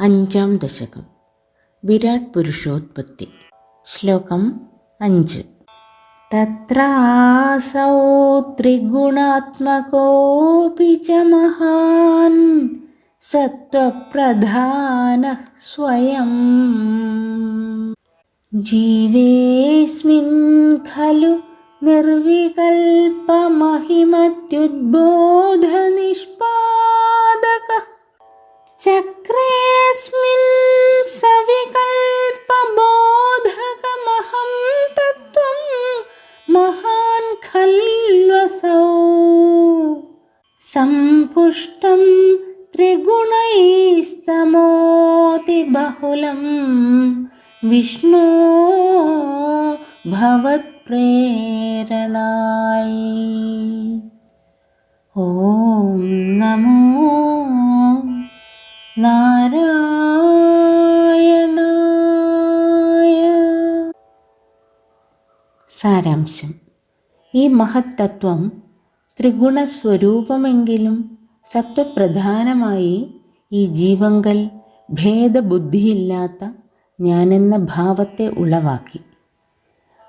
അഞ്ചാം ദശകം. വിരാട് പുരുഷോത്പത്തി. ശ്ലോകം അഞ്ച്. തത്രാസൗ ത്രിഗുണാത്മകോപി ച മഹാൻ സത്വപ്രധാന സ്വയം. ജീവേസ്മിൻ ഖലു നിർവികൽപമഹിമത്യുദ്ബോധനിഷ് खल्वसौ सम्पुष्टं त्रिगुणैस्तमोतिबहुलं विष्णो भवत्प्रेरणाय ॐ नमो നാരായണായ സാരാംശം ഈ മഹത്തത്വം ത്രിഗുണസ്വരൂപമെങ്കിലും സത്വപ്രധാനമായി ഈ ജീവങ്കൽ ഭേദബുദ്ധിയില്ലാത്ത ഞാനെന്ന ഭാവത്തെ ഉളവാക്കി.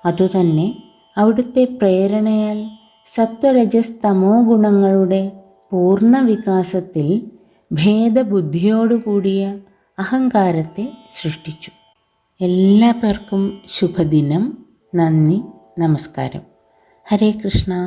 അതുതന്നെ അവിടുത്തെ പ്രേരണയാൽ സത്വരജസ്തമോ ഗുണങ്ങളുടെ പൂർണവികാസത്തിൽ ഭേദബുദ്ധിയോടുകൂടിയ അഹങ്കാരത്തെ സൃഷ്ടിച്ചു. എല്ലാ പേർക്കും ശുഭദിനം. നന്ദി. നമസ്കാരം. हरे कृष्णा।